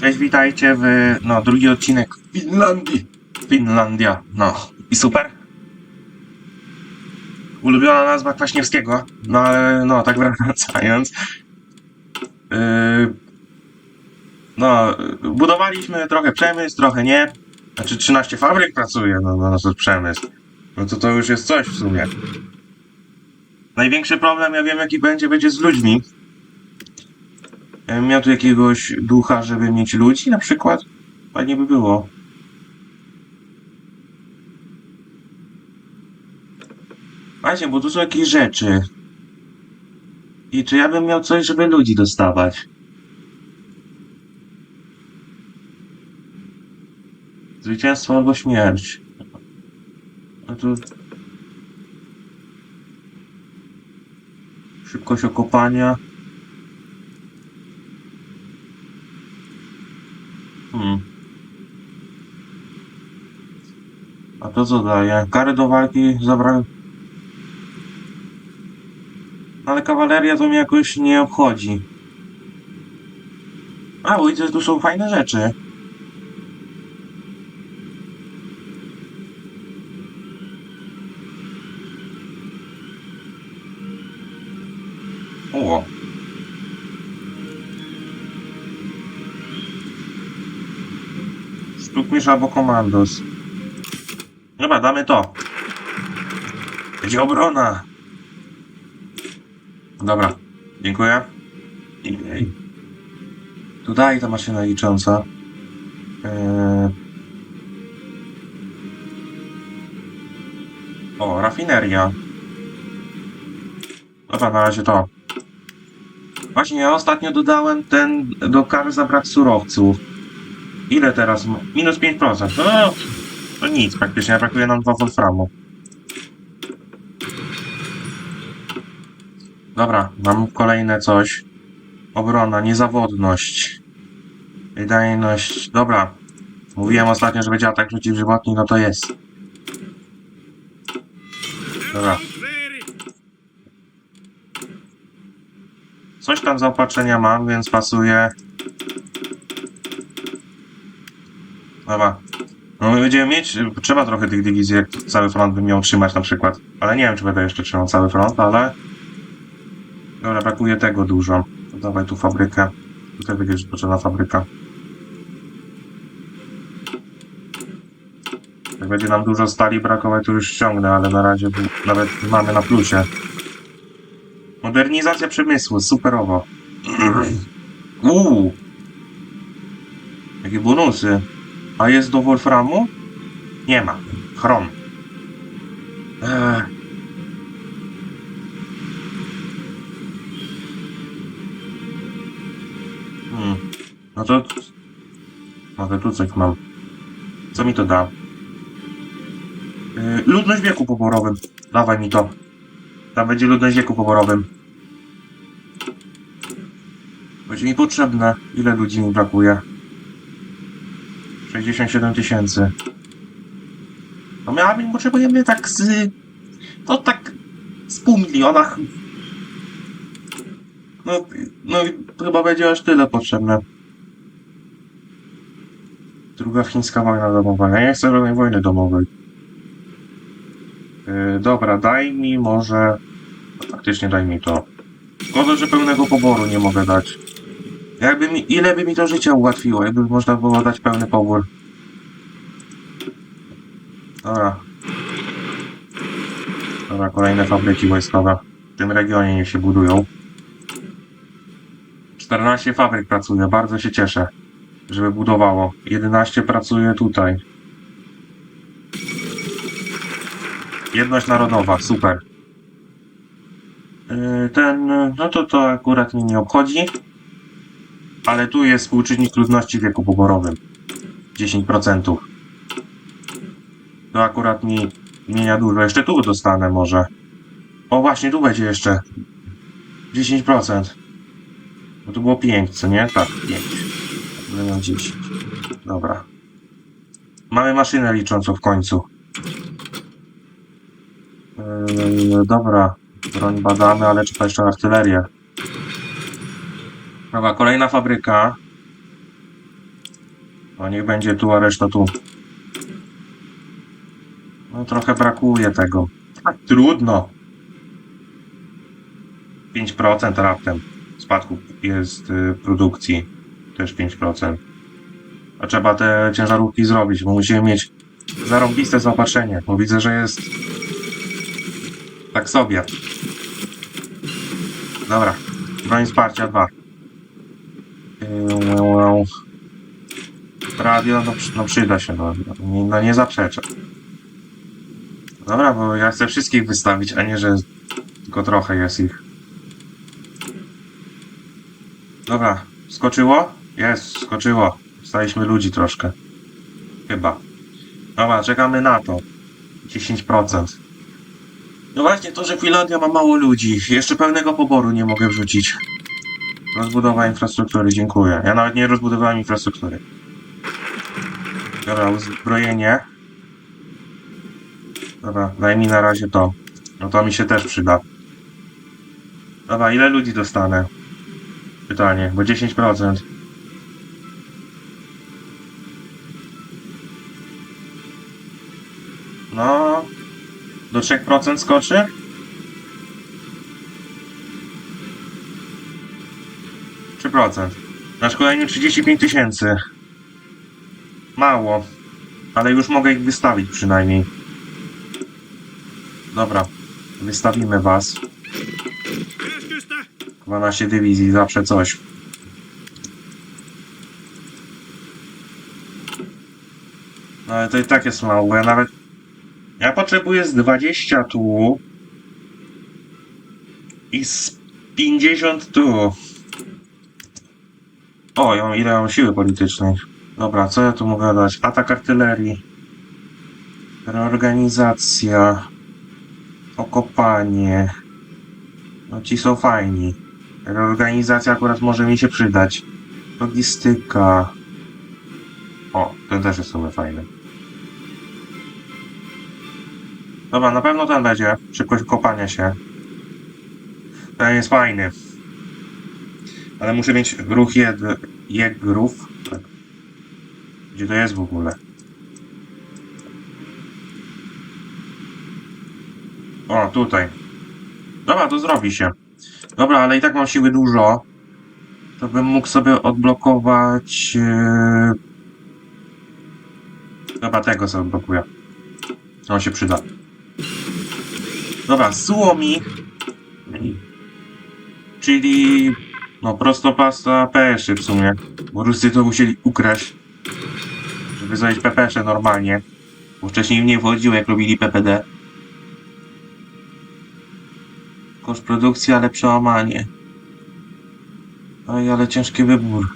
Cześć, witajcie w, no, drugi odcinek Finlandii. Finlandia, no. I super. Ulubiona nazwa Kwaśniewskiego, no ale, no, tak wracając. Yy, no, budowaliśmy trochę przemysł, trochę nie. Znaczy 13 fabryk pracuje, no, no to przemysł. No to to już jest coś w sumie. Największy problem, ja wiem jaki będzie, będzie z ludźmi. Miał tu jakiegoś ducha, żeby mieć ludzi na przykład? Fajnie by było. Właśnie, bo tu są jakieś rzeczy. I czy ja bym miał coś, żeby ludzi dostawać? Zwycięstwo albo śmierć. No to... Szybkość okopania. Hmm. A to co daje? Kary do walki zabrałem. No ale kawaleria to mnie jakoś nie obchodzi. A, bo widzę, tu są fajne rzeczy. O. Sztukmistrz albo komandos. Dobra, damy to. Będzie obrona. Dobra, dziękuję. I- daj ta maszyna licząca. Eee... O, rafineria. Dobra, na razie to. Właśnie, ja ostatnio dodałem ten do kar za brak surowców. Ile teraz? Minus 5%. No, to nic, praktycznie brakuje nam 2 Wolframu. Dobra, mam kolejne coś. Obrona, niezawodność. Wydajność. Dobra. Mówiłem ostatnio, że będzie atak przeciwżywotni, no to jest. Dobra. Coś tam zaopatrzenia mam, więc pasuje. Dobra. No my będziemy mieć, trzeba trochę tych dywizji, jak cały front bym miał trzymać na przykład. Ale nie wiem, czy będę jeszcze trzymał cały front, ale... Dobra, brakuje tego dużo. Dawaj tu fabrykę. Tutaj będzie potrzebna fabryka. Jak będzie nam dużo stali brakować, to już ściągnę, ale na razie nawet mamy na plusie. Modernizacja przemysłu, superowo. Uuu. Jakie bonusy. A jest do Wolframu? Nie ma. Chrom. Eee. Hmm. No to... Może tu coś mam. Co mi to da? Yy, ludność wieku poborowym. Dawaj mi to. Tam będzie ludność wieku poborowym. Będzie mi potrzebne. Ile ludzi mi brakuje? 67 tysięcy. No miałabym, potrzebujemy tak z... No tak... Z pół miliona. No, no chyba będzie aż tyle potrzebne. Druga chińska wojna domowa. Ja nie chcę żadnej wojny domowej. Yy, dobra, daj mi może... No, faktycznie daj mi to. Szkoda, że pełnego poboru nie mogę dać. Jakby mi, ile by mi to życie ułatwiło, jakby można było dać pełny pobór. Dobra. Dobra, kolejne fabryki wojskowe. W tym regionie niech się budują. 14 fabryk pracuje, bardzo się cieszę, żeby budowało. 11 pracuje tutaj. Jedność narodowa, super. Yy, Ten, no to to akurat mnie nie obchodzi. Ale tu jest współczynnik ludności w wieku poborowym. 10%. To akurat mi zmienia dużo. Jeszcze tu dostanę może. O właśnie, tu będzie jeszcze. 10%. Bo to było 5, co nie? Tak, 5. Będę miał 10. Dobra. Mamy maszynę liczącą w końcu. Yy, dobra. Broń badamy, ale trzeba jeszcze artylerię. Dobra, kolejna fabryka. No niech będzie tu, a reszta tu. No trochę brakuje tego. A, trudno. 5% raptem spadku jest y, produkcji. Też 5%. A trzeba te ciężarówki zrobić, bo musimy mieć zarąbiste zaopatrzenie, bo widzę, że jest tak sobie. Dobra, broń wsparcia 2. Yy, Radio, no, no przyda się, no, no nie zaprzeczę. Dobra, bo ja chcę wszystkich wystawić, a nie, że tylko trochę jest ich. Dobra, skoczyło? Jest, skoczyło. Staliśmy ludzi troszkę. Chyba. Dobra, czekamy na to. 10%. No właśnie to, że Finlandia ma mało ludzi. Jeszcze pełnego poboru nie mogę wrzucić. Rozbudowa infrastruktury, dziękuję. Ja nawet nie rozbudowałem infrastruktury. Dobra, uzbrojenie. Dobra, daj mi na razie to. No to mi się też przyda. Dobra, ile ludzi dostanę? Pytanie, bo 10%. No, do 3% skoczy? Trzy procent. Na szkoleniu 35 tysięcy. Mało. Ale już mogę ich wystawić przynajmniej. Dobra. Wystawimy was. 12 dywizji, zawsze coś. No ale to i tak jest mało, ja nawet... Ja potrzebuję z 20 tu. I z 50 tu. O, ja mam, ile mam siły politycznej. Dobra, co ja tu mogę dać? Atak artylerii. Reorganizacja. Okopanie. No ci są fajni. Reorganizacja akurat może mi się przydać. Logistyka. O, ten też jest sobie fajny. Dobra, na pewno ten będzie. Szybkość kopania się. Ten jest fajny. Ale muszę mieć ruch jed... jegrów. Tak. Gdzie to jest w ogóle? O, tutaj. Dobra, to zrobi się. Dobra, ale i tak mam siły dużo. To bym mógł sobie odblokować... Yy... Dobra, tego sobie odblokuję. On się przyda. Dobra, Suomi. Czyli... No, prostopasta peszy w sumie. Bo Ruscy to musieli ukraść. Żeby zrobić pepesze normalnie. Bo wcześniej im nie wchodziło, jak robili PPD. Koszt produkcji, ale przełamanie. Oj, ale ciężki wybór.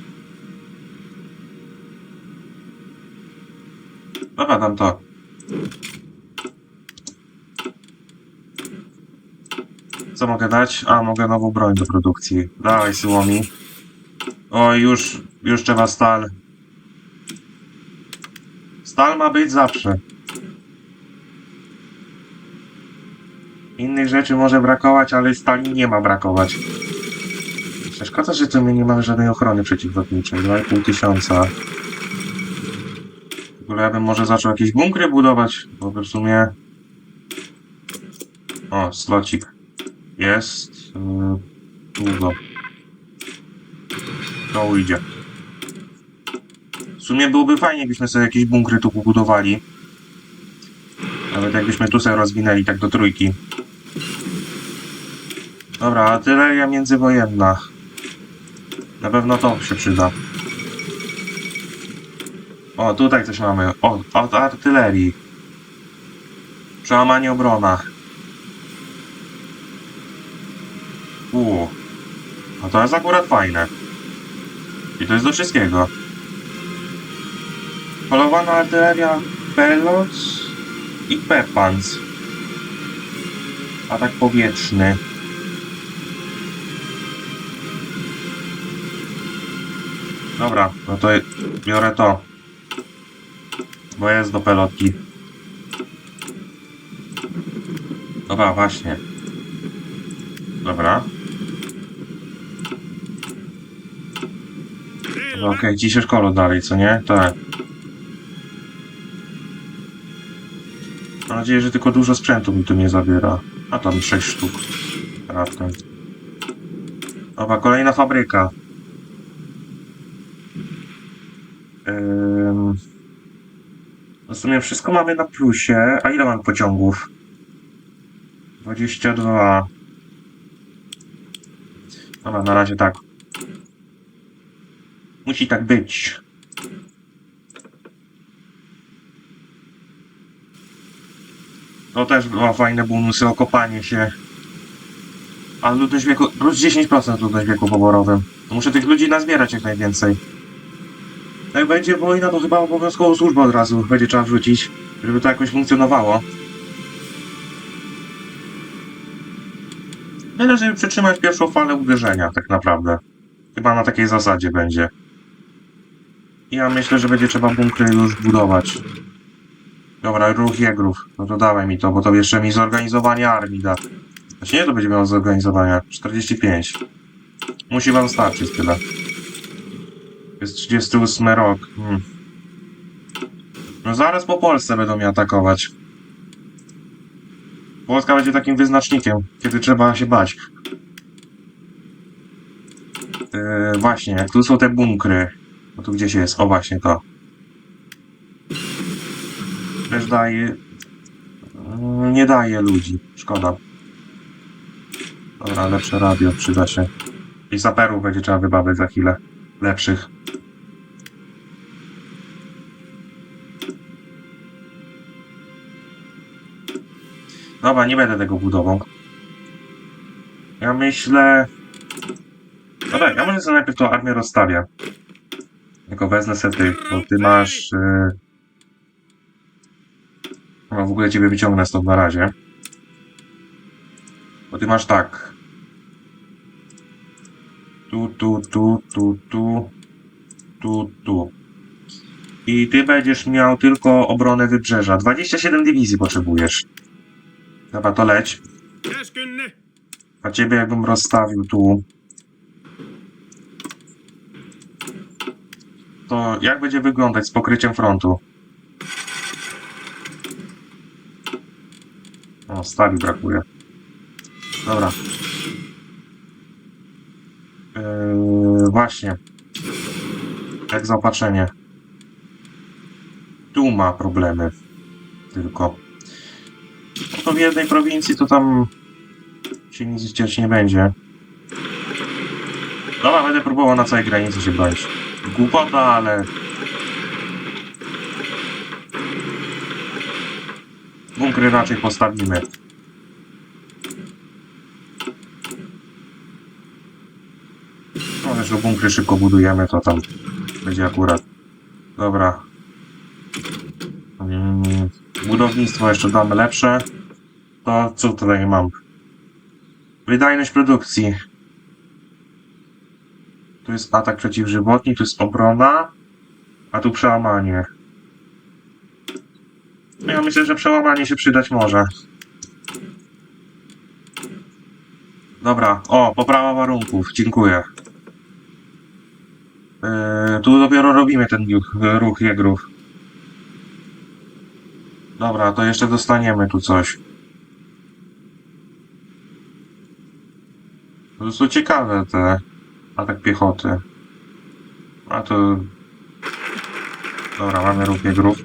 Dobra, dam to. Co mogę dać? A, mogę nową broń do produkcji. Dawaj, Słomi. O, już, już trzeba stal. Stal ma być zawsze. Innych rzeczy może brakować, ale stali nie ma brakować. Szkoda, że tu my nie mamy żadnej ochrony przeciwlotniczej. 2,5 tysiąca. W ogóle ja bym może zaczął jakieś bunkry budować, bo w sumie... O, slocik. Jest. Yy, długo. To ujdzie. W sumie byłoby fajnie, jakbyśmy sobie jakieś bunkry tu pobudowali. Nawet jakbyśmy tu sobie rozwinęli tak do trójki. Dobra, artyleria międzywojenna. Na pewno to się przyda. O, tutaj coś mamy. O, od artylerii. Przełamanie obrona. Uuu. No to jest akurat fajne. I to jest do wszystkiego. Polowana artyleria Peloc i Pepans. Atak powietrzny. Dobra, no to biorę to. Bo jest do pelotki. Dobra, właśnie. Dobra. Okej, ci się szkolą dalej, co nie? Tak. Mam nadzieję, że tylko dużo sprzętu mi tu nie zabiera. A tam 6 sztuk. Raptem. Dobra, kolejna fabryka. Ym... W sumie wszystko mamy na plusie. A ile mam pociągów? 22. Dobra, na razie tak. Musi tak być. To też ma fajne bonusy, okopanie się. A ludność wieku, plus 10% ludność wieku poborowym. Muszę tych ludzi nazbierać jak najwięcej. Jak będzie wojna, to chyba obowiązkową służbę od razu będzie trzeba wrzucić, żeby to jakoś funkcjonowało. Tyle, żeby przytrzymać pierwszą falę uderzenia, tak naprawdę. Chyba na takiej zasadzie będzie. Ja myślę, że będzie trzeba bunkry już budować. Dobra, ruch jegrów. No to dawaj mi to, bo to jeszcze mi zorganizowanie armii da. Znaczy nie, to będzie miało zorganizowania. 45. Musi wam starczyć tyle. Jest 38 rok. Hmm. No zaraz po Polsce będą mnie atakować. Polska będzie takim wyznacznikiem, kiedy trzeba się bać. Yy, właśnie, tu są te bunkry. No tu gdzieś jest, o właśnie to. Też daje... Mm, Nie daje ludzi, szkoda. Dobra, lepsze radio przyda się. I saperów będzie trzeba wybawić za chwilę. Lepszych. Dobra, nie będę tego budował. Ja myślę... Dobra, ja może sobie najpierw tą armię rozstawię. Tylko wezmę sobie tych, bo ty masz... Yy... No w ogóle ciebie wyciągnę stąd na razie. Bo ty masz tak. Tu, tu, tu, tu, tu. Tu, tu. I ty będziesz miał tylko obronę wybrzeża. 27 dywizji potrzebujesz. Dobra, to leć. A ciebie jakbym rozstawił tu. To jak będzie wyglądać z pokryciem frontu? O, stali brakuje. Dobra. Yy, właśnie. Jak zaopatrzenie. Tu ma problemy. Tylko. No to w jednej prowincji to tam się nic dziać nie będzie. Dobra, będę próbował na całej granicy się bronić. Głupota, ale... Bunkry raczej postawimy. No, zresztą bunkry szybko budujemy, to tam będzie akurat. Dobra. Mm, Budownictwo jeszcze damy lepsze. To co tutaj mam? Wydajność produkcji. Tu jest atak przeciwżywotni, tu jest obrona, a tu przełamanie. No ja myślę, że przełamanie się przydać może. Dobra, o, poprawa warunków, dziękuję. Yy, tu dopiero robimy ten ruch, ruch jegrów. Dobra, to jeszcze dostaniemy tu coś. To są ciekawe te atak piechoty. A to... Dobra, mamy ruch grów.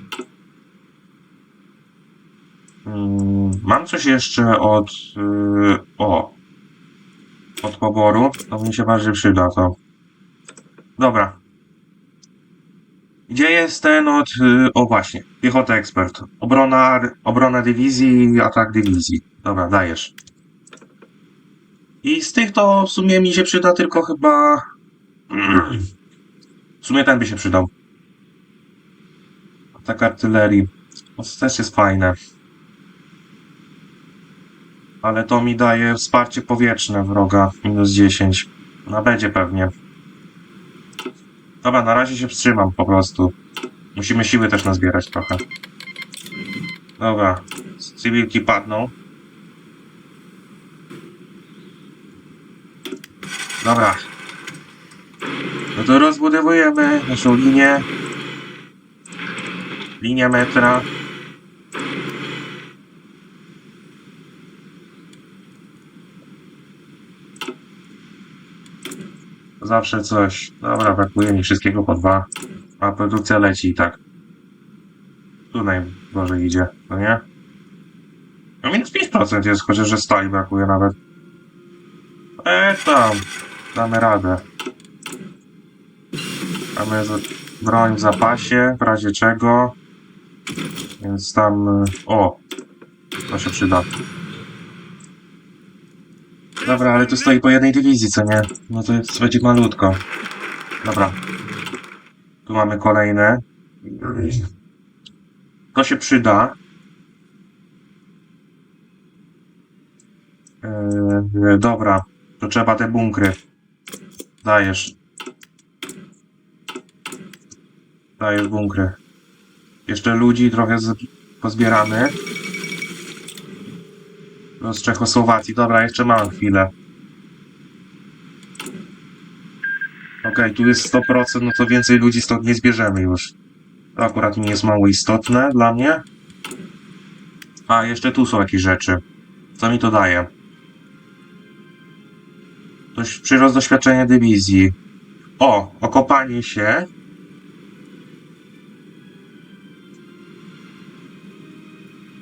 Mm, mam coś jeszcze od... Yy, o! Od poboru. To mi się bardziej przyda to. Dobra. Gdzie jest ten od... Yy, o właśnie. Piechota ekspert. Obrona, obrona dywizji atak dywizji. Dobra, dajesz. I z tych to w sumie mi się przyda tylko chyba. W sumie ten by się przydał. Tak artylerii. To też jest fajne. Ale to mi daje wsparcie powietrzne wroga. Minus 10. Na będzie pewnie. Dobra, na razie się wstrzymam po prostu. Musimy siły też nazbierać trochę. Dobra. Cywilki padną. Dobra. No to rozbudowujemy naszą linię. Linia metra. Zawsze coś. Dobra, brakuje mi wszystkiego po dwa. A produkcja leci i tak. Tu najgorzej idzie, no nie? No minus 5% jest, chociaż że stali brakuje nawet. E tam, damy radę. Mamy broń w zapasie, w razie czego. Więc tam... y, O! To się przyda. Dobra, ale tu stoi po jednej dywizji, co nie? No to jest, będzie malutko. Dobra. Tu mamy kolejne. To się przyda. Eee, dobra, to trzeba te bunkry. Dajesz. Dajesz bunkry. Jeszcze ludzi trochę z, pozbieramy. Z Czechosłowacji. Dobra, jeszcze mam chwilę. Okej, tu jest 100%, no to więcej ludzi stąd nie zbierzemy już. To akurat nie jest mało istotne dla mnie. A, jeszcze tu są jakieś rzeczy. Co mi to daje? Dość przyrost doświadczenia dywizji. O, okopanie się.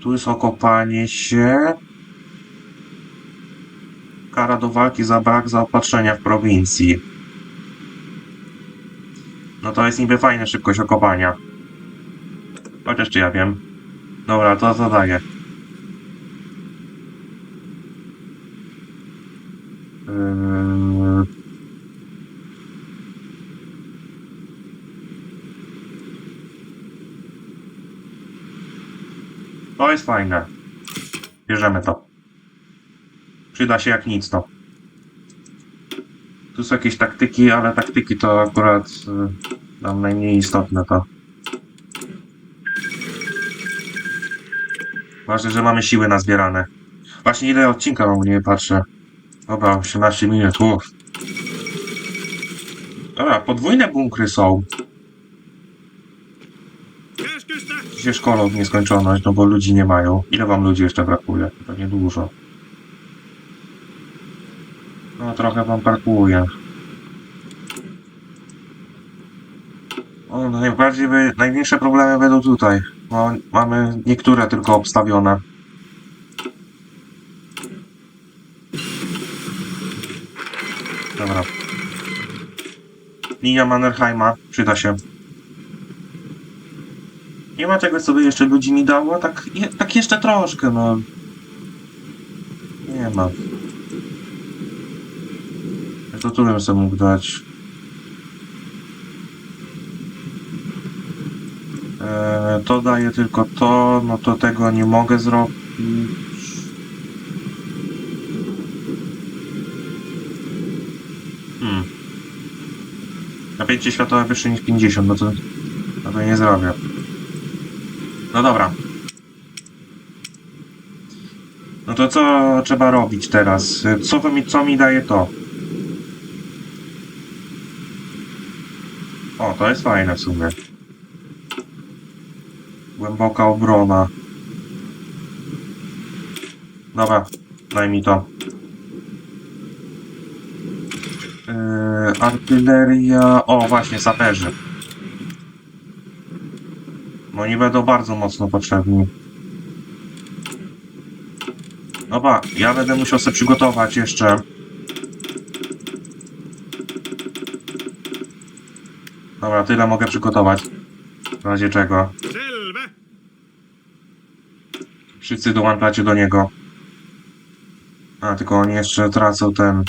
Tu jest okopanie się. Kara do walki za brak zaopatrzenia w prowincji. No to jest niby fajna szybkość okopania. Chociaż czy ja wiem. Dobra, to to To jest fajne. Bierzemy to. Przyda się jak nic to. Tu są jakieś taktyki, ale taktyki to akurat y, nam najmniej istotne to. Ważne, że mamy siły nazbierane. Właśnie ile odcinka mam, nie patrzę. Dobra, 18 minut, uff. Dobra, podwójne bunkry są. Gdzie szkolą w nieskończoność, no bo ludzi nie mają. Ile wam ludzi jeszcze brakuje? Pewnie dużo. No trochę wam brakuje. O, no najbardziej, by, największe problemy będą tutaj. Bo mamy niektóre tylko obstawione. Dobra. Linia Mannerheima przyda się. Nie ma czegoś, co by jeszcze ludzi mi dało? Tak, je, tak jeszcze troszkę, no. Nie ma. To tu bym sobie mógł dać. Eee, to daje tylko to, no to tego nie mogę zrobić. Hmm. Napięcie światłe wyższe niż 50, no to, no to nie zrobię. No dobra. No to co trzeba robić teraz? Co, to mi, co mi daje to? O, to jest fajne w sumie. Głęboka obrona. Dobra, daj mi to. Yy, artyleria... O, właśnie, saperzy. Oni będą bardzo mocno potrzebni. Dobra, ja będę musiał sobie przygotować jeszcze. Dobra, tyle mogę przygotować. W razie czego. Wszyscy dołączacie do niego. A, tylko oni jeszcze tracą ten...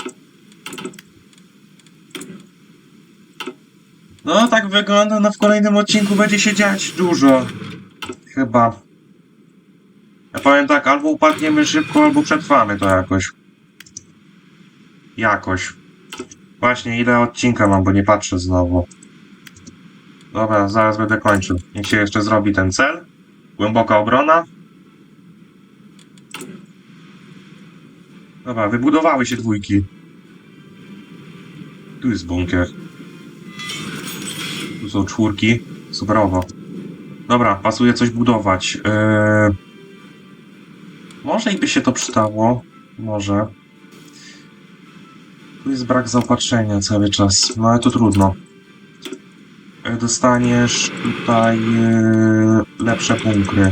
No, tak wygląda, no w kolejnym odcinku będzie się dziać dużo. Chyba. Ja powiem tak, albo upadniemy szybko, albo przetrwamy to jakoś. Jakoś. Właśnie, ile odcinka mam, bo nie patrzę znowu. Dobra, zaraz będę kończył. Niech się jeszcze zrobi ten cel. Głęboka obrona. Dobra, wybudowały się dwójki. Tu jest bunkier. Tu są czwórki. Superowo. Dobra, pasuje coś budować. Yy... Może i by się to przydało. Może. Tu jest brak zaopatrzenia cały czas. No ale to trudno. Yy, Dostaniesz tutaj yy, lepsze bunkry.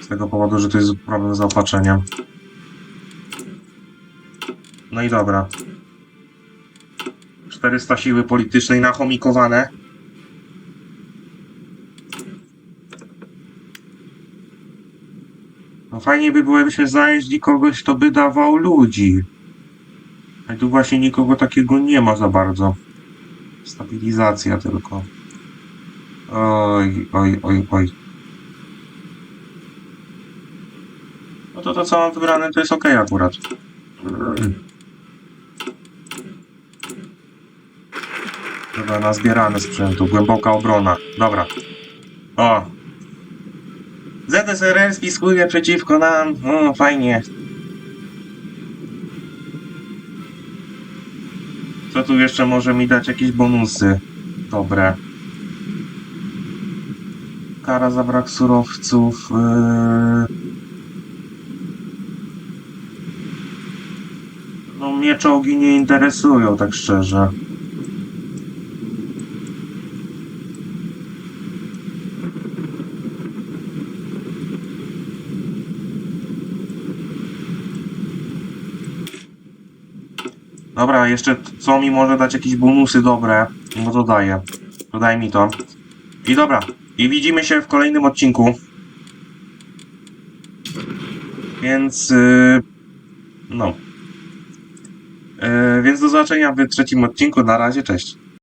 Z tego powodu, że to jest problem z zaopatrzeniem. No i dobra. 400 siły politycznej nachomikowane. No fajnie by było, się znaleźli kogoś, kto by dawał ludzi. Ale tu właśnie nikogo takiego nie ma za bardzo. Stabilizacja tylko. Oj, oj, oj, oj. No to to co mam wybrane to jest ok akurat. Dobra, nazbierane sprzętu. Głęboka obrona. Dobra. O! ZSRR spiskuje przeciwko nam. O, fajnie. Co tu jeszcze może mi dać jakieś bonusy? Dobre. Kara za brak surowców. Yy... No mnie czołgi nie interesują, tak szczerze. Dobra, jeszcze co mi może dać jakieś bonusy dobre? No to daję. To daj mi to. I dobra. I widzimy się w kolejnym odcinku. Więc... Yy, no. Yy, więc do zobaczenia w trzecim odcinku. Na razie, cześć.